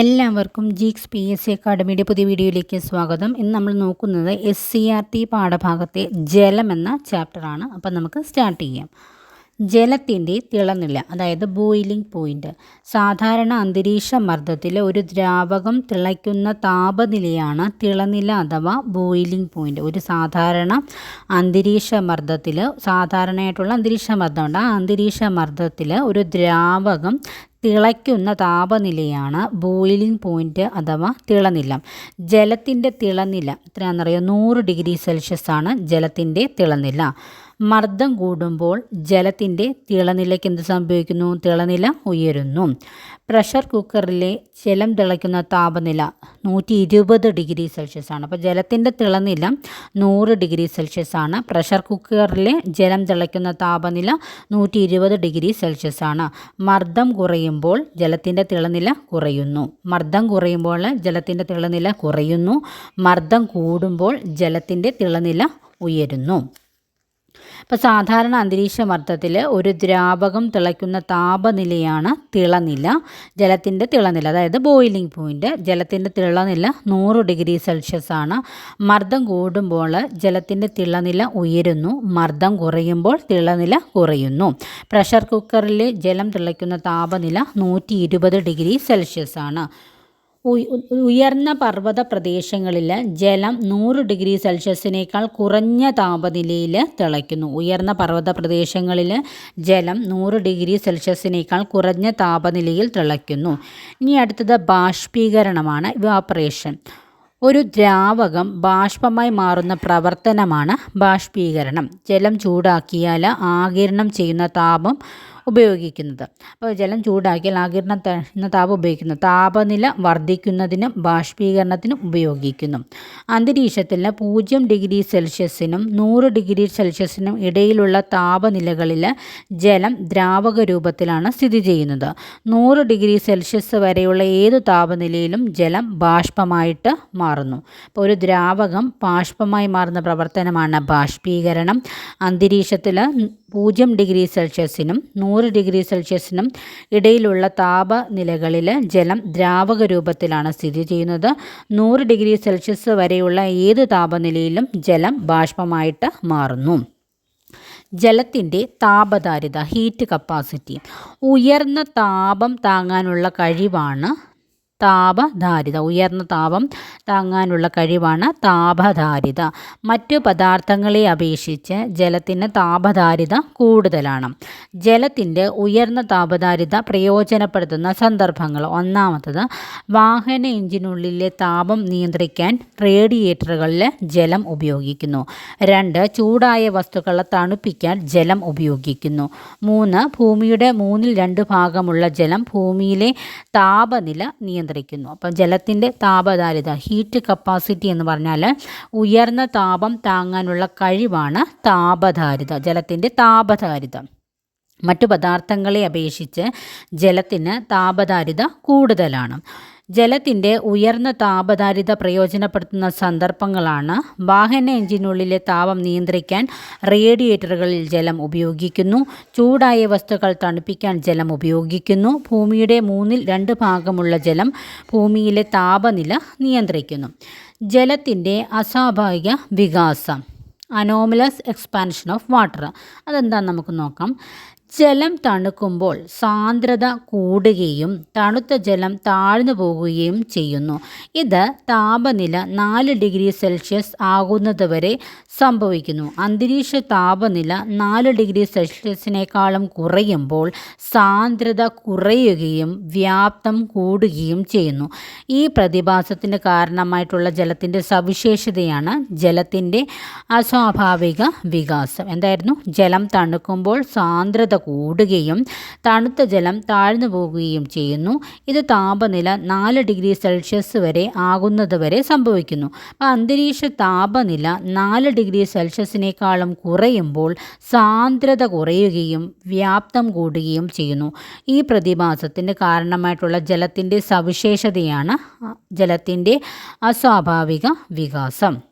എല്ലാവർക്കും Geeks P S C അക്കാഡമിയുടെ പുതിയ വീഡിയോയിലേക്ക് സ്വാഗതം. ഇന്ന് നമ്മൾ നോക്കുന്നത് എസ് സി ആർ ടി പാഠഭാഗത്തെ ജലം എന്ന ചാപ്റ്ററാണ് അപ്പം നമുക്ക് സ്റ്റാർട്ട് ചെയ്യാം. ജലത്തിന്റെ തിളനില അതായത് ബോയിലിംഗ് പോയിന്റ് സാധാരണ അന്തരീക്ഷ മർദ്ദത്തിൽ ഒരു ദ്രാവകം തിളയ്ക്കുന്ന താപനിലയാണ് തിളനില അഥവാ ബോയിലിംഗ് പോയിന്റ് ഒരു സാധാരണ അന്തരീക്ഷ മർദ്ദത്തിൽ സാധാരണയായിട്ടുള്ള അന്തരീക്ഷ മർദ്ദമുണ്ട് ആ അന്തരീക്ഷ മർദ്ദത്തിൽ ഒരു ദ്രാവകം തിളയ്ക്കുന്ന താപനിലയാണ് ബോയിലിംഗ് പോയിന്റ് അഥവാ തിളനില. ജലത്തിന്റെ തിളനില എത്രയാണെന്നറിയോ? നൂറ് ഡിഗ്രി സെൽഷ്യസ് ആണ് ജലത്തിന്റെ തിളനില. മർദ്ദം കൂടുമ്പോൾ ജലത്തിന്റെ തിളനിലയ്ക്ക് എന്ത് സംഭവിക്കുന്നു? തിളനില ഉയരുന്നു. പ്രഷർ കുക്കറിലെ ജലം തിളയ്ക്കുന്ന താപനില നൂറ്റി ഇരുപത് ഡിഗ്രി സെൽഷ്യസ് ആണ്. അപ്പോൾ ജലത്തിന്റെ തിളനില നൂറ് ഡിഗ്രി സെൽഷ്യസ് ആണ്. പ്രഷർ കുക്കറിലെ ജലം തിളയ്ക്കുന്ന താപനില നൂറ്റി ഇരുപത് ഡിഗ്രി സെൽഷ്യസ് ആണ്. മർദ്ദം കുറയുമ്പോൾ ജലത്തിന്റെ തിളനില കുറയുന്നു. മർദ്ദം കുറയുമ്പോൾ ജലത്തിന്റെ തിളനില കുറയുന്നു. മർദ്ദം കൂടുമ്പോൾ ജലത്തിന്റെ തിളനില ഉയരുന്നു. ഇപ്പോൾ സാധാരണ അന്തരീക്ഷ മർദ്ദത്തിൽ ഒരു ദ്രാവകം തിളയ്ക്കുന്ന താപനിലയാണ് തിളനില ജലത്തിന്റെ തിളനില. അതായത് ബോയിലിംഗ് പോയിന്റ് ജലത്തിന്റെ തിളനില നൂറ് ഡിഗ്രി സെൽഷ്യസ് ആണ്. മർദ്ദം കൂടുമ്പോൾ ജലത്തിന്റെ തിളനില ഉയരുന്നു. മർദ്ദം കുറയുമ്പോൾ തിളനില കുറയുന്നു. പ്രഷർ കുക്കറിൽ ജലം തിളയ്ക്കുന്ന താപനില നൂറ്റി ഡിഗ്രി സെൽഷ്യസ് ആണ്. ഉയർന്ന പർവത പ്രദേശങ്ങളിൽ ജലം നൂറ് ഡിഗ്രി സെൽഷ്യസിനേക്കാൾ കുറഞ്ഞ താപനിലയിൽ തിളയ്ക്കുന്നു. ഉയർന്ന പർവത പ്രദേശങ്ങളിൽ ജലം നൂറ് ഡിഗ്രി സെൽഷ്യസിനേക്കാൾ കുറഞ്ഞ താപനിലയിൽ തിളയ്ക്കുന്നു. ഇനി അടുത്തത് ബാഷ്പീകരണമാണ് ഇവാപ്പറേഷൻ ഒരു ദ്രാവകം ബാഷ്പമായി മാറുന്ന പ്രവർത്തനമാണ് ബാഷ്പീകരണം. ജലം ചൂടാക്കിയാൽ ആകിരണം ചെയ്യുന്ന താപം ഉപയോഗിക്കുന്നത്. അപ്പോൾ ജലം ചൂടാക്കിയാൽ ആകിരണ എന്ന താപം ഉപയോഗിക്കുന്നു. താപനില വർദ്ധിക്കുന്നതിനും ബാഷ്പീകരണത്തിനും ഉപയോഗിക്കുന്നു. അന്തരീക്ഷത്തിൽ പൂജ്യം ഡിഗ്രി സെൽഷ്യസിനും നൂറ് ഡിഗ്രി സെൽഷ്യസിനും ഇടയിലുള്ള താപനിലകളിൽ ജലം ദ്രാവക രൂപത്തിലാണ് സ്ഥിതി ചെയ്യുന്നത്. നൂറ് ഡിഗ്രി സെൽഷ്യസ് വരെയുള്ള ഏത് താപനിലയിലും ജലം ബാഷ്പമായിട്ട് മാറുന്നു. അപ്പോൾ ഒരു ദ്രാവകം ബാഷ്പമായി മാറുന്ന പ്രവർത്തനമാണ് ബാഷ്പീകരണം. അന്തരീക്ഷത്തിൽ പൂജ്യം ഡിഗ്രി സെൽഷ്യസിനും നൂറ് ഡിഗ്രി സെൽഷ്യസിനും ഇടയിലുള്ള താപനിലകളിൽ ജലം ദ്രാവക രൂപത്തിലാണ് സ്ഥിതി ചെയ്യുന്നത്. നൂറ് ഡിഗ്രി സെൽഷ്യസ് വരെയുള്ള ഏത് താപനിലയിലും ജലം ബാഷ്പമായിട്ട് മാറുന്നു. ജലത്തിന്റെ താപധാരിത ഹീറ്റ് കപ്പാസിറ്റി. ഉയർന്ന താപം താങ്ങാനുള്ള കഴിവാണ് താപധാരിത ഉയർന്ന താപം താങ്ങാനുള്ള കഴിവാണ് താപധാരിത. മറ്റു പദാർത്ഥങ്ങളെ അപേക്ഷിച്ച് ജലത്തിന് താപധാരിത കൂടുതലാണ്. ജലത്തിന്റെ ഉയർന്ന താപധാരിത പ്രയോജനപ്പെടുത്തുന്ന സന്ദർഭങ്ങൾ. ഒന്നാമത്തത് വാഹന എഞ്ചിനുള്ളിലെ താപം നിയന്ത്രിക്കാൻ റേഡിയേറ്ററുകളിൽ ജലം ഉപയോഗിക്കുന്നു. രണ്ട് ചൂടായ വസ്തുക്കളെ തണുപ്പിക്കാൻ ജലം ഉപയോഗിക്കുന്നു. മൂന്ന് ഭൂമിയുടെ മൂന്നിൽ രണ്ട് ഭാഗമുള്ള ജലം ഭൂമിയിലെ താപനില നിയന്ത്രിക്കുന്നു. നിയന്ത്രിക്കുന്നു. അപ്പം ജലത്തിന്റെ താപധാരിത ഹീറ്റ് കപ്പാസിറ്റി എന്ന് പറഞ്ഞാൽ ഉയർന്ന താപം താങ്ങാനുള്ള കഴിവാണ് താപധാരിത ജലത്തിന്റെ താപധാരിത. മറ്റു പദാർത്ഥങ്ങളെ അപേക്ഷിച്ച് ജലത്തിന് താപധാരിത കൂടുതലാണ്. ജലത്തിന്റെ ഉയർന്ന താപധാരിത പ്രയോജനപ്പെടുത്തുന്ന സന്ദർഭങ്ങളാണ്. വാഹന എഞ്ചിനുള്ളിലെ താപം നിയന്ത്രിക്കാൻ റേഡിയേറ്ററുകളിൽ ജലം ഉപയോഗിക്കുന്നു. ചൂടായ വസ്തുക്കൾ തണുപ്പിക്കാൻ ജലം ഉപയോഗിക്കുന്നു. ഭൂമിയുടെ മൂന്നിൽ രണ്ട് ഭാഗമുള്ള ജലം ഭൂമിയിലെ താപനില നിയന്ത്രിക്കുന്നു. ജലത്തിന്റെ അസ്വാഭാവിക വികാസം. അനോമലസ് എക്സ്പാൻഷൻ ഓഫ് വാട്ടർ അതെന്താണെന്ന് നമുക്ക് നോക്കാം. ജലം തണുക്കുമ്പോൾ സാന്ദ്രത കൂടുകയും തണുത്ത ജലം താഴ്ന്നു പോകുകയും ചെയ്യുന്നു. ഇത് താപനില നാല് ഡിഗ്രി സെൽഷ്യസ് ആകുന്നതുവരെ സംഭവിക്കുന്നു. അന്തരീക്ഷ താപനില നാല് ഡിഗ്രി സെൽഷ്യസിനേക്കാളും കുറയുമ്പോൾ സാന്ദ്രത കുറയുകയും വ്യാപ്തം കൂടുകയും ചെയ്യുന്നു. ഈ പ്രതിഭാസത്തിന് കാരണമായിട്ടുള്ള ജലത്തിന്റെ സവിശേഷതയാണ് ജലത്തിന്റെ അസ്വാഭാവിക വികാസം. എന്തായിരുന്നു? ജലം തണുക്കുമ്പോൾ സാന്ദ്രത കൂടുകയും തണുത്ത ജലം താഴ്ന്നു പോകുകയും ചെയ്യുന്നു. ഇത് താപനില നാല് ഡിഗ്രി സെൽഷ്യസ് വരെ ആകുന്നത് വരെ സംഭവിക്കുന്നു. അപ്പോൾ അന്തരീക്ഷ താപനില നാല് ഡിഗ്രി സെൽഷ്യസിനേക്കാളും കുറയുമ്പോൾ സാന്ദ്രത കുറയുകയും വ്യാപ്തം കൂടുകയും ചെയ്യുന്നു. ഈ പ്രതിഭാസത്തിന് കാരണമായിട്ടുള്ള ജലത്തിന്റെ സവിശേഷതയാണ് ജലത്തിന്റെ അസ്വാഭാവിക വികാസം.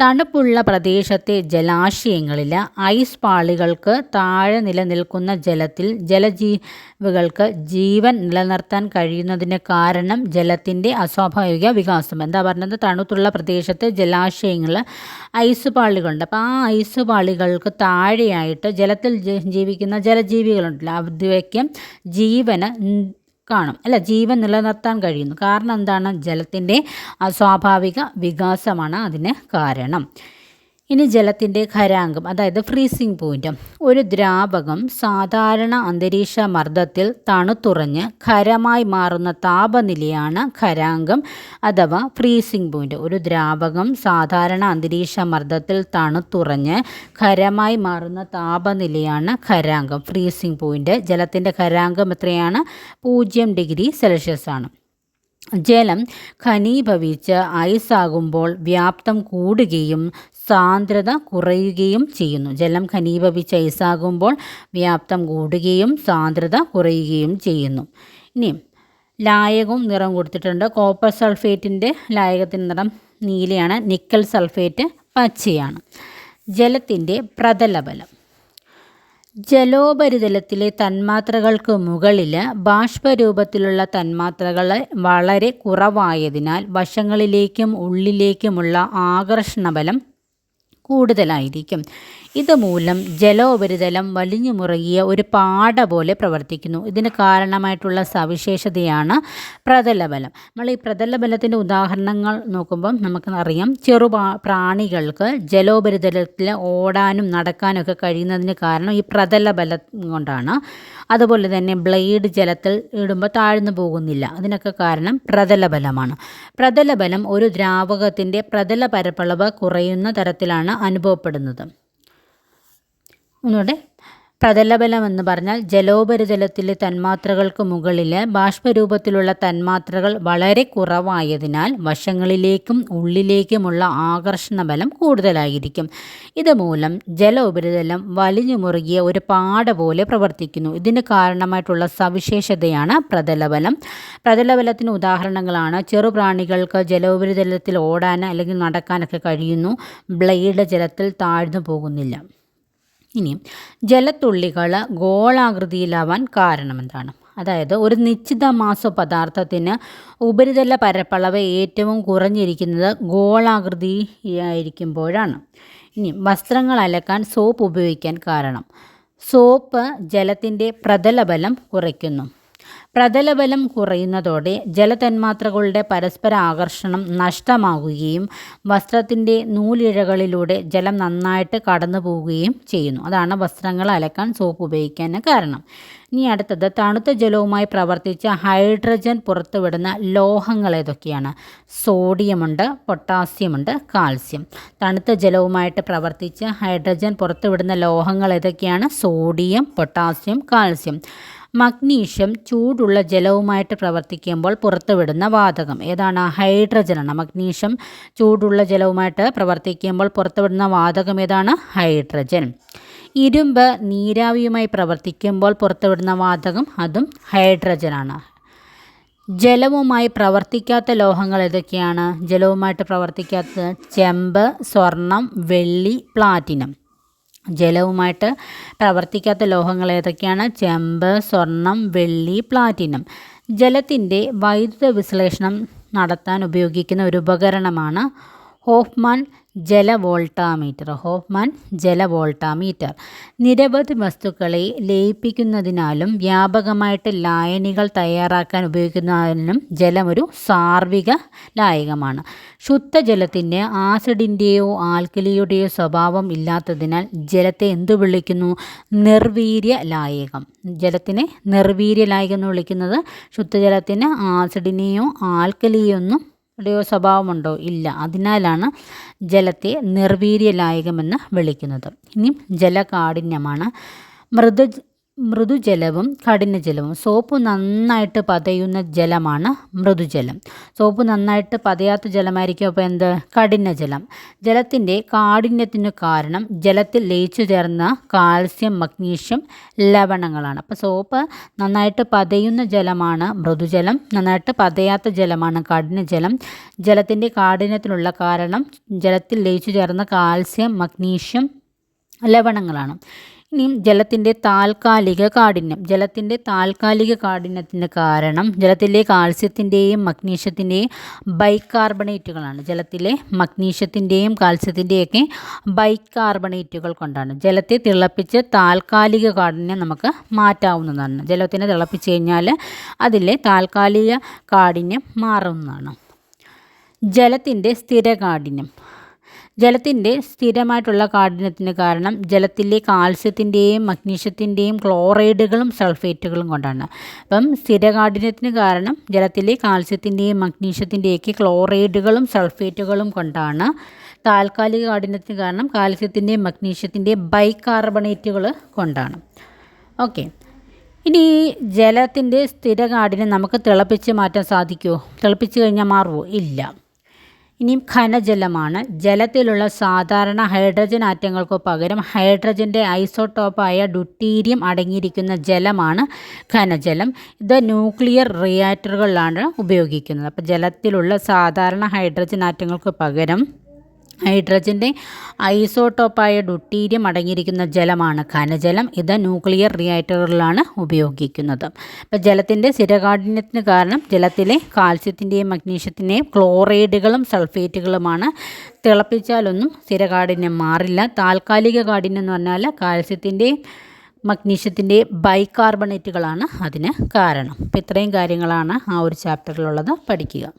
തണുപ്പുള്ള പ്രദേശത്തെ ജലാശയങ്ങളിൽ ഐസ് പാളികൾക്ക് താഴെ നിലനിൽക്കുന്ന ജലത്തിൽ ജലജീവികൾക്ക് ജീവൻ നിലനിർത്താൻ കഴിയുന്നതിന് കാരണം ജലത്തിന്റെ അസ്വാഭാവിക വികാസം. എന്താ പറഞ്ഞത്? തണുത്തുള്ള പ്രദേശത്തെ ജലാശയങ്ങൾ ഐസ് പാളികളുണ്ട്. അപ്പോൾ ആ ഐസ് പാളികൾക്ക് താഴെയായിട്ട് ജലത്തിൽ ജീവിക്കുന്ന ജലജീവികളുണ്ടല്ലോ. അവയ്ക്ക് ജീവന് കാണും. അല്ല ജീവൻ നിലനിർത്താൻ കഴിയുന്നു. കാരണം എന്താണ്? ജലത്തിന്റെ സ്വാഭാവിക വികാസമാണ് അതിന് കാരണം. ഇനി ജലത്തിന്റെ ഖരാങ്കം അതായത് ഫ്രീസിംഗ് പോയിന്റ് ഒരു ദ്രാവകം സാധാരണ അന്തരീക്ഷ മർദ്ദത്തിൽ തണുത്തുറഞ്ഞ് ഖരമായി മാറുന്ന താപനിലയാണ് ഖരാങ്കം അഥവാ ഫ്രീസിംഗ് പോയിന്റ് ഒരു ദ്രാവകം സാധാരണ അന്തരീക്ഷ മർദ്ദത്തിൽ തണുത്തുറഞ്ഞ് ഖരമായി മാറുന്ന താപനിലയാണ് ഖരാങ്കം. ഫ്രീസിംഗ് പോയിന്റ് ജലത്തിന്റെ ഖരാങ്കം എത്രയാണ്? പൂജ്യം ഡിഗ്രി സെൽഷ്യസ് ആണ്. ജലം ഖനീഭവിച്ച് ഐസാകുമ്പോൾ വ്യാപ്തം കൂടുകയും സാന്ദ്രത കുറയുകയും ചെയ്യുന്നു. ജലം ഖനീഭവിച്ച് ഐസാകുമ്പോൾ വ്യാപ്തം കൂടുകയും സാന്ദ്രത കുറയുകയും ചെയ്യുന്നു. ഇനി ലായകവും നിറം കൊടുത്തിട്ടുണ്ട്. കോപ്പർ സൾഫേറ്റിന്റെ ലായകത്തിന്റെ നിറം നീലയാണ്. Nickel sulphate പച്ചയാണ്. ജലത്തിന്റെ പ്രതലബലം. ജലോപരിതലത്തിലെ തന്മാത്രകൾക്ക് മുകളിൽ ബാഷ്പരൂപത്തിലുള്ള തന്മാത്രകൾ വളരെ കുറവായതിനാൽ വശങ്ങളിലേക്കും ഉള്ളിലേക്കുമുള്ള ആകർഷണബലം കൂടുതലായിരിക്കും. ഇതുമൂലം ജലോപരിതലം വലിഞ്ഞു മുറുകിയ ഒരു പാട പോലെ പ്രവർത്തിക്കുന്നു. ഇതിന് കാരണമായിട്ടുള്ള സവിശേഷതയാണ് പ്രതലബലം. നമ്മൾ ഈ പ്രതലബലത്തിന്റെ ഉദാഹരണങ്ങൾ നോക്കുമ്പം നമുക്ക് അറിയാം ചെറു പ്രാണികൾക്ക് ജലോപരിതലത്തിൽ ഓടാനും നടക്കാനൊക്കെ കഴിയുന്നതിന് കാരണം ഈ പ്രതലബലം കൊണ്ടാണ്. അതുപോലെ തന്നെ ബ്ലേഡ് ജലത്തിൽ ഇടുമ്പോൾ താഴ്ന്നു പോകുന്നില്ല. അതിനൊക്കെ കാരണം പ്രതലബലമാണ്. പ്രതലബലം ഒരു ദ്രാവകത്തിന്റെ പ്രതല പരപ്പളവ് കുറയുന്ന തരത്തിലാണ് അനുഭവപ്പെടുന്നത്. ഒന്നുകൂടെ. പ്രതലബലം എന്ന് പറഞ്ഞാൽ ജലോപരിതലത്തിലെ തന്മാത്രകൾക്ക് മുകളിൽ ബാഷ്പരൂപത്തിലുള്ള തന്മാത്രകൾ വളരെ കുറവായതിനാൽ വശങ്ങളിലേക്കും ഉള്ളിലേക്കുമുള്ള ആകർഷണ ബലം കൂടുതലായിരിക്കും. ഇതുമൂലം ജലോപരിതലം വലിഞ്ഞു മുറുകിയ ഒരു പാട പോലെ പ്രവർത്തിക്കുന്നു. ഇതിന് കാരണമായിട്ടുള്ള സവിശേഷതയാണ് പ്രതലബലം. പ്രതലബലത്തിന് ഉദാഹരണങ്ങളാണ് ചെറുപ്രാണികൾക്ക് ജലോപരിതലത്തിൽ ഓടാൻ അല്ലെങ്കിൽ നടക്കാനൊക്കെ കഴിയുന്നു. ബ്ലേഡ് ജലത്തിൽ താഴ്ന്നു പോകുന്നില്ല. ഇനി ജലത്തുള്ളികൾ ഗോളാകൃതിയിലാവാൻ കാരണമെന്താണ്? അതായത് ഒരു നിശ്ചിത മാസ പദാർത്ഥത്തിന് ഉപരിതല പരപ്പളവ് ഏറ്റവും കുറഞ്ഞിരിക്കുന്നത് ഗോളാകൃതിയായിരിക്കുമ്പോഴാണ്. ഇനി വസ്ത്രങ്ങൾ അലക്കാൻ സോപ്പ് ഉപയോഗിക്കാൻ കാരണം. സോപ്പ് ജലത്തിന്റെ പ്രതലബലം കുറയ്ക്കുന്നു. പ്രതലബലം കുറയുന്നതോടെ ജലതന്മാത്രകളുടെ പരസ്പര ആകർഷണം നഷ്ടമാകുകയും വസ്ത്രത്തിന്റെ നൂലിഴകളിലൂടെ ജലം നന്നായിട്ട് കടന്നു പോവുകയും ചെയ്യുന്നു. അതാണ് വസ്ത്രങ്ങൾ അലക്കാൻ സോപ്പ് ഉപയോഗിക്കാൻ കാരണം. ഇനി അടുത്തത് തണുത്ത ജലവുമായി പ്രവർത്തിച്ച ഹൈഡ്രജൻ പുറത്തുവിടുന്ന ലോഹങ്ങൾ ഏതൊക്കെയാണ്? സോഡിയമുണ്ട് പൊട്ടാസ്യമുണ്ട് കാൽസ്യം. തണുത്ത ജലവുമായിട്ട് പ്രവർത്തിച്ച ഹൈഡ്രജൻ പുറത്തുവിടുന്ന ലോഹങ്ങൾ ഏതൊക്കെയാണ്? Sodium potassium calcium. മഗ്നീഷ്യം ചൂടുള്ള ജലവുമായിട്ട് പ്രവർത്തിക്കുമ്പോൾ പുറത്തുവിടുന്ന വാതകം. ഏതാണ്? ഹൈഡ്രജനാണ് മഗ്നീഷ്യം ചൂടുള്ള ജലവുമായിട്ട് പ്രവർത്തിക്കുമ്പോൾ പുറത്തുവിടുന്ന വാതകം ഏതാണ്? ഹൈഡ്രജൻ. ഇരുമ്പ് നീരാവിയുമായി പ്രവർത്തിക്കുമ്പോൾ പുറത്തുവിടുന്ന വാതകം അതും ഹൈഡ്രജനാണ് ജലവുമായി പ്രവർത്തിക്കാത്ത ലോഹങ്ങൾ ഏതൊക്കെയാണ്? ജലവുമായിട്ട് പ്രവർത്തിക്കാത്ത ചെമ്പ് സ്വർണം വെള്ളി പ്ലാറ്റിനം. ജലവുമായിട്ട് പ്രവർത്തിക്കാത്ത ലോഹങ്ങൾ ഏതൊക്കെയാണ്? ചെമ്പ് സ്വർണം വെള്ളി പ്ലാറ്റിനം. ജലത്തിന്റെ വൈദ്യുത വിശ്ലേഷണം നടത്താൻ ഉപയോഗിക്കുന്ന ഒരു ഉപകരണമാണ് ഹോഫ്മാൻ ജല വോൾട്ടാമീറ്റർ ഹോഫ്മാൻ ജല വോൾട്ടാമീറ്റർ നിരവധി വസ്തുക്കളെ ലയിപ്പിക്കുന്നതിനാലും വ്യാപകമായിട്ട് ലായനികൾ തയ്യാറാക്കാൻ ഉപയോഗിക്കുന്നതിനും ജലം ഒരു സാർവിക ലായകമാണ്. ശുദ്ധജലത്തിന് ആസിഡിന്റെയോ ആൽക്കലിയുടെയോ സ്വഭാവം ഇല്ലാത്തതിനാൽ ജലത്തെ എന്തു വിളിക്കുന്നു? നിർവീര്യ ലായകം. ജലത്തിനെ നിർവീര്യ ലായകം എന്ന് വിളിക്കുന്നത് ശുദ്ധജലത്തിന് ആസിഡിനെയോ ആൽക്കലിയോ ടെയോ സ്വഭാവമുണ്ടോ? ഇല്ല. അതിനാലാണ് ജലത്തെ നിർവീര്യലായകമെന്ന് വിളിക്കുന്നത്. ഇനി ജലകാഠിന്യമാണ്. മൃദു മൃദുജലവും കഠിനജലവും. സോപ്പ് നന്നായിട്ട് പതയുന്ന ജലമാണ് മൃദുജലം. സോപ്പ് നന്നായിട്ട് പതയാത്ത ജലമായിരിക്കും അപ്പോൾ എന്ത്? കഠിനജലം. ജലത്തിന്റെ കാഠിന്യത്തിന് കാരണം ജലത്തിൽ ലയിച്ചു ചേർന്ന കാൽസ്യം മഗ്നീഷ്യം ലവണങ്ങളാണ്. അപ്പോൾ സോപ്പ് നന്നായിട്ട് പതയുന്ന ജലമാണ് മൃദുജലം. നന്നായിട്ട് പതയാത്ത ജലമാണ് കഠിനജലം. ജലത്തിന്റെ കാഠിന്യത്തിനുള്ള കാരണം ജലത്തിൽ ലയിച്ചു ചേർന്ന കാൽസ്യം മഗ്നീഷ്യം ലവണങ്ങളാണ്. ഇനിയും ജലത്തിന്റെ താൽക്കാലിക കാഠിന്യം ജലത്തിന്റെ താൽക്കാലിക കാഠിന്യത്തിന് കാരണം ജലത്തിലെ കാൽസ്യത്തിന്റെയും മഗ്നീഷ്യത്തിന്റെയും ബൈക്കാർബണേറ്റുകളാണ് ജലത്തിലെ മഗ്നീഷ്യത്തിന്റെയും കാൽസ്യത്തിന്റെയൊക്കെ ബൈക്കാർബണേറ്റുകൾ കൊണ്ടാണ്. ജലത്തെ തിളപ്പിച്ച് താൽക്കാലിക കാഠിന്യം നമുക്ക് മാറ്റാവുന്നതാണ്. ജലത്തിനെ തിളപ്പിച്ച് കഴിഞ്ഞാൽ അതിലെ താൽക്കാലിക കാഠിന്യം മാറുന്നതാണ്. ജലത്തിന്റെ സ്ഥിരകാഠിന്യം ജലത്തിന്റെ സ്ഥിരമായിട്ടുള്ള കാഠിന്യത്തിന് കാരണം ജലത്തിലെ കാൽസ്യത്തിന്റെയും മഗ്നീഷ്യത്തിന്റെയും ക്ലോറൈഡുകളും സൾഫേറ്റുകളും കൊണ്ടാണ്. അപ്പം സ്ഥിരകാഠിന്യത്തിന് കാരണം ജലത്തിലെ കാൽസ്യത്തിന്റെയും മഗ്നീഷ്യത്തിന്റെയൊക്കെ ക്ലോറൈഡുകളും സൾഫേറ്റുകളും കൊണ്ടാണ്. താൽക്കാലിക കാഠിന്യത്തിന് കാരണം കാൽസ്യത്തിന്റെയും മഗ്നീഷ്യത്തിന്റെയും ബൈകാർബണേറ്റുകൾ കൊണ്ടാണ്. ഓക്കെ. ഇനി ജലത്തിന്റെ സ്ഥിരകാഠിന്യം നമുക്ക് തിളപ്പിച്ച് മാറ്റാൻ സാധിക്കുമോ? തിളപ്പിച്ച് കഴിഞ്ഞാൽ മാറുമോ? ഇല്ല. ഇനിയും ഖനജലമാണ് ജലത്തിലുള്ള സാധാരണ ഹൈഡ്രജൻ ആറ്റങ്ങൾക്ക് പകരം ഹൈഡ്രജന്റെ ഐസോട്ടോപ്പായ ഡ്യൂട്ടീരിയം അടങ്ങിയിരിക്കുന്ന ജലമാണ് ഖനജലം ഇത് ന്യൂക്ലിയർ റിയാക്ടറുകളിലാണ് ഉപയോഗിക്കുന്നത്. അപ്പോൾ ജലത്തിലുള്ള സാധാരണ ഹൈഡ്രജൻ ആറ്റങ്ങൾക്ക് പകരം ഹൈഡ്രജന്റെ ഐസോട്ടോപ്പായ ഡുട്ടീരിയം അടങ്ങിയിരിക്കുന്ന ജലമാണ് ഖനജലം ഇത് ന്യൂക്ലിയർ റിയാക്ടറുകളിലാണ് ഉപയോഗിക്കുന്നത്. ഇപ്പം ജലത്തിന്റെ സ്ഥിരകാഠിന്യത്തിന് കാരണം ജലത്തിലെ കാൽസ്യത്തിന്റെയും മഗ്നീഷ്യത്തിന്റെയും ക്ലോറൈഡുകളും സൾഫേറ്റുകളുമാണ്. തിളപ്പിച്ചാലൊന്നും സ്ഥിരകാഠിന്യം മാറില്ല. താൽക്കാലിക കാഠിന്യം എന്ന് പറഞ്ഞാൽ കാൽസ്യത്തിന്റെയും മഗ്നീഷ്യത്തിന്റെ ബൈകാർബണേറ്റുകളാണ് അതിന് കാരണം. അപ്പം ഇത്രയും കാര്യങ്ങളാണ് ആ ഒരു ചാപ്റ്ററിലുള്ളത്. പഠിക്കുക.